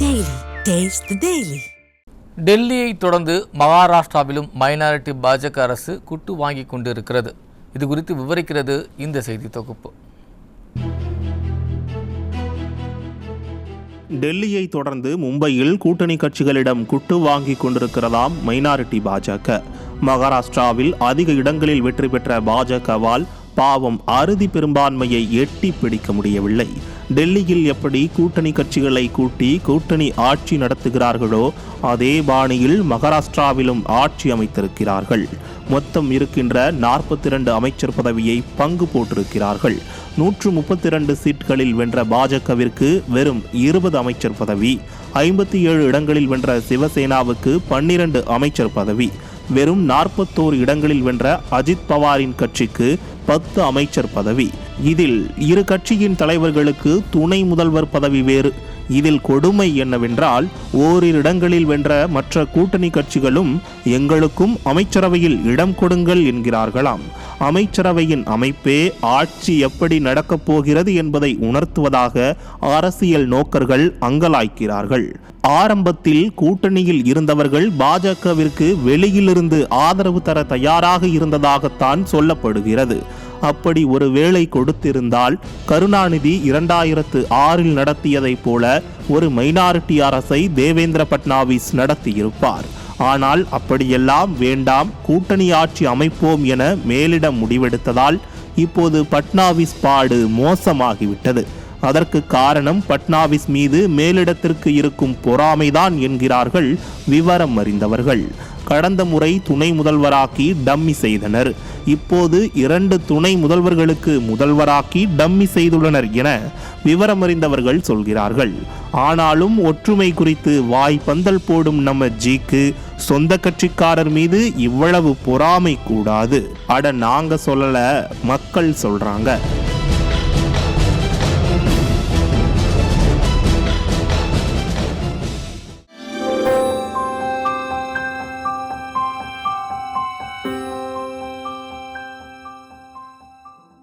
Daily. டெல்லியை தொடர்ந்து மகாராஷ்டிராவிலும் minority பாஜக அரசு குட்டு வாங்கி கொண்டிருக்கிறது. இது குறித்து விவரிக்கிறது இந்த செய்தி தொகுப்பு. டெல்லியை தொடர்ந்து மும்பையில் கூட்டணி கட்சிகளிடம் குட்டு வாங்கி கொண்டிருக்கிறதாம் மைனாரிட்டி பாஜக. மகாராஷ்டிராவில் அதிக இடங்களில் வெற்றி பெற்ற பாஜகவால் பாவம் அறுதி பெரும்பான்மையை எட்டி பிடிக்க முடியவில்லை. டெல்லியில் எப்படி கூட்டணி கட்சிகளை கூட்டி கூட்டணி ஆட்சி நடத்துகிறார்களோ அதே பாணியில் மகாராஷ்டிராவிலும் ஆட்சி அமைத்திருக்கிறார்கள். மொத்தம் இருக்கின்ற நாற்பத்தி இரண்டு அமைச்சர் பதவியை பங்கு போட்டிருக்கிறார்கள். நூற்று முப்பத்தி இரண்டு சீட்களில் வென்ற பாஜகவிற்கு வெறும் இருபது அமைச்சர் பதவி ஐம்பத்தி ஏழு இடங்களில் வென்ற சிவசேனாவுக்கு பன்னிரண்டு அமைச்சர் பதவி. வெறும் நாற்பத்தோரு இடங்களில் வென்ற அஜித் பவாரின் கட்சிக்கு பத்து அமைச்சர் பதவி. இதில் இரு கட்சியின் தலைவர்களுக்கு துணை முதல்வர் பதவி வேறு. இதில் கொடுமை என்னவென்றால் ஓரிரு இடங்களில் வென்ற மற்ற கூட்டணி கட்சிகளும் எங்களுக்கும் அமைச்சரவையில் இடம் கொடுங்கள் என்கிறார்களாம். அமைச்சரவையின் அமைப்பே ஆட்சி எப்படி நடக்கப் போகிறது என்பதை உணர்த்துவதாக அரசியல் நோக்கர்கள் அங்கலாய்க்கிறார்கள். ஆரம்பத்தில் கூட்டணியில் இருந்தவர்கள் பாஜகவிற்கு வெளியிலிருந்து ஆதரவு தர தயாராக இருந்ததாகத்தான் சொல்லப்படுகிறது. அப்படி ஒரு வேலை கொடுத்திருந்தால் கருணாநிதி இரண்டாயிரத்து ஆறில் நடத்தியதைப் போல ஒரு மைனாரிட்டி அரசை தேவேந்திர பட்னாவிஸ் நடத்தியிருப்பார். ஆனால் அப்படியெல்லாம் வேண்டாம் கூட்டணி ஆட்சி அமைப்போம் என மேலிடம் முடிவெடுத்ததால் இப்போது பட்னாவிஸ் பாடு மோசமாகிவிட்டது. அதற்கு காரணம் பட்னாவிஸ் மீது மேலிடத்திற்கு இருக்கும் பொறாமைதான் என்கிறார்கள் விவரம் அறிந்தவர்கள். கடந்த முறை துணை முதல்வராக்கி டம்மி செய்தனர். இப்போது இரண்டு துணை முதல்வர்களுக்கு முதல்வராக்கி டம்மி செய்துள்ளனர் என விவரம் அறிந்தவர்கள் சொல்கிறார்கள். ஆனாலும் ஒற்றுமை குறித்து வாய் பந்தல் போடும் நம்ம ஜிக்கு சொந்த கட்சிக்காரர் மீது இவ்வளவு பொறாமை கூடாது. அட நாங்க சொல்லல மக்கள் சொல்றாங்க.